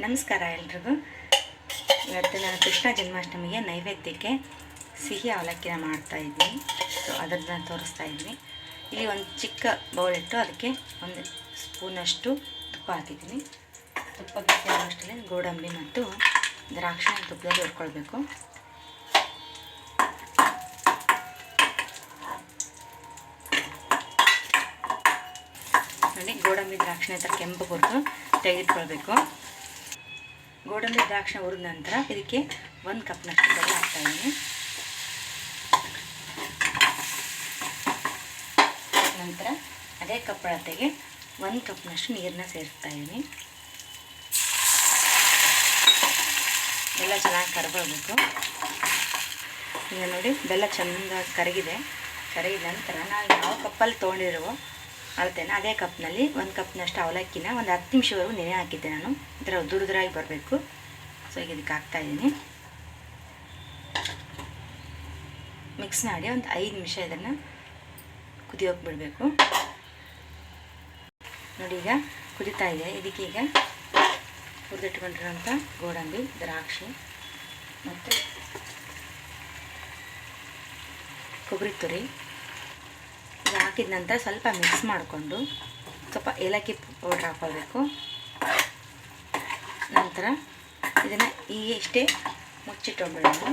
ನಮಸ್ಕಾರ ಎಲ್ರಿಗೂ. ಇವತ್ತು ನಾನು ಕೃಷ್ಣ ಜನ್ಮಾಷ್ಟಮಿಗೆ ನೈವೇದ್ಯಕ್ಕೆ ಸಿಹಿ ಅವಲಕ್ಕಿನ ಮಾಡ್ತಾ ಇದ್ದೀನಿ ಸೊ ಅದನ್ನು ತೋರಿಸ್ತಾ ಇದ್ದೀನಿ ಇಲ್ಲಿ ಒಂದು ಚಿಕ್ಕ ಬೌಲ್ ಇಟ್ಟು ಅದಕ್ಕೆ ಒಂದು ಸ್ಪೂನಷ್ಟು ತುಪ್ಪ ಹಾಕಿದ್ದೀನಿ. ತುಪ್ಪ ಬಿಸಿ ಗೋಡಂಬಿ ಮತ್ತು ದ್ರಾಕ್ಷಿಯನ್ನು ತುಪ್ಪದಲ್ಲಿ ಹುರ್ಕೊಳ್ಬೇಕು. ನೋಡಿ, ಗೋಡಂಬಿ ದ್ರಾಕ್ಷಿ ಹತ್ರ ಕೆಂಪು ಹುರಿದು ತೆಗೆದಿಟ್ಕೊಳ್ಬೇಕು ಗೋಡಂಬಿ ದ್ರಾಕ್ಷಿ ಹುರಿದ ನಂತರ ಇದಕ್ಕೆ ಒಂದು ಕಪ್ನಷ್ಟು ಬೆಲ್ಲ ಹಾಕ್ತಾಯಿದ್ದೀನಿ ನಂತರ ಅದೇ ಕಪ್ ಅಳತೆಗೆ ಒಂದು ಕಪ್ನಷ್ಟು ನೀರನ್ನ ಸೇರಿಸ್ತಾ ಇದ್ದೀನಿ. ಬೆಲ್ಲ ಚೆನ್ನಾಗಿ ಕರಗಬೇಕು ಈಗ ನೋಡಿ, ಬೆಲ್ಲ ಚೆಂದ ಕರಗಿದೆ. ಕರಗಿದ ನಂತರ ನಾವು ಯಾವ ಕಪ್ಪಲ್ಲಿ ತೊಗೊಂಡಿರುವ ಅಳತೆನ ಅದೇ ಕಪ್ನಲ್ಲಿ, ಒಂದು ಕಪ್ನಷ್ಟು ಅವಲಕ್ಕಿನ ಒಂದು ಹತ್ತು ನಿಮಿಷವರೆಗೂ ನೆನೆ ಹಾಕಿದ್ದೆ ನಾನು. ಒಂಥರ ಥರ ದುರ್ದುರಾಗಿ ಬರಬೇಕು. ಸೊ ಈಗ ಇದಕ್ಕೆ ಹಾಕ್ತಾಯಿದ್ದೀನಿ ಮಿಕ್ಸ್ ಮಾಡಿ ಒಂದು ಐದು ನಿಮಿಷ ಇದನ್ನು ಕುದಿಯೋಕೆ ಬಿಡಬೇಕು. ನೋಡಿ ಈಗ ಕುದಿತಾ ಇದೆ. ಇದಕ್ಕೀಗ ಹುರಿದಿಟ್ಕೊಂಡಿರೋಂಥ ಗೋಡಂಬಿ, ದ್ರಾಕ್ಷಿ ಮತ್ತು ಕೊಬ್ಬರಿ ತುರಿ. ಇದು ಹಾಕಿದ ನಂತರ ಸ್ವಲ್ಪ ಮಿಕ್ಸ್ ಮಾಡಿಕೊಂಡು ಸ್ವಲ್ಪ ಏಲಕ್ಕಿ ಪೌಡ್ರ್ ಹಾಕ್ಕೊಳ್ಬೇಕು ನಂತರ ಇದನ್ನು ಈಗ ಇಷ್ಟೇ ಮುಚ್ಚಿಟ್ಕೊಂಡ್ಬಿಡೋಣ.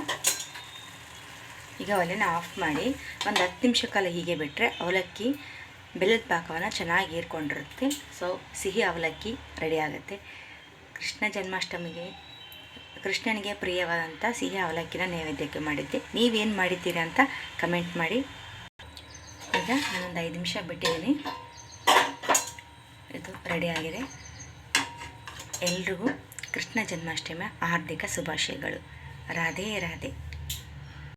ಈಗ ಒಲೆನ ಆಫ್ ಮಾಡಿ ಒಂದು ಹತ್ತು ನಿಮಿಷ ಕಾಲ ಹೀಗೆ ಬಿಟ್ಟರೆ ಅವಲಕ್ಕಿ ಬೆಲ್ಲದ ಪಾಕವನ್ನು ಚೆನ್ನಾಗಿ ಹೀರ್ಕೊಂಡಿರುತ್ತೆ. ಸೊ ಸಿಹಿ ಅವಲಕ್ಕಿ ರೆಡಿ ಆಗುತ್ತೆ. ಕೃಷ್ಣ ಜನ್ಮಾಷ್ಟಮಿಗೆ, ಕೃಷ್ಣನಿಗೆ ಪ್ರಿಯವಾದಂಥ ಸಿಹಿ ಅವಲಕ್ಕಿನ ನೈವೇದ್ಯಕ್ಕೆ ಮಾಡಿದ್ದೆ. ನೀವೇನು ಮಾಡಿದ್ದೀರಾ ಅಂತ ಕಮೆಂಟ್ ಮಾಡಿ. ಈಗ ನಾನೊಂದು ಐದು ನಿಮಿಷ ಬಿಟ್ಟಿದ್ದೀನಿ. ಇದು ರೆಡಿ ಆಗಿದೆ. ಎಲ್ರಿಗೂ ಕೃಷ್ಣ ಜನ್ಮಾಷ್ಟಮಿಯ ಹಾರ್ದಿಕ ಶುಭಾಶಯಗಳು. ರಾಧೆ ರಾಧೆ.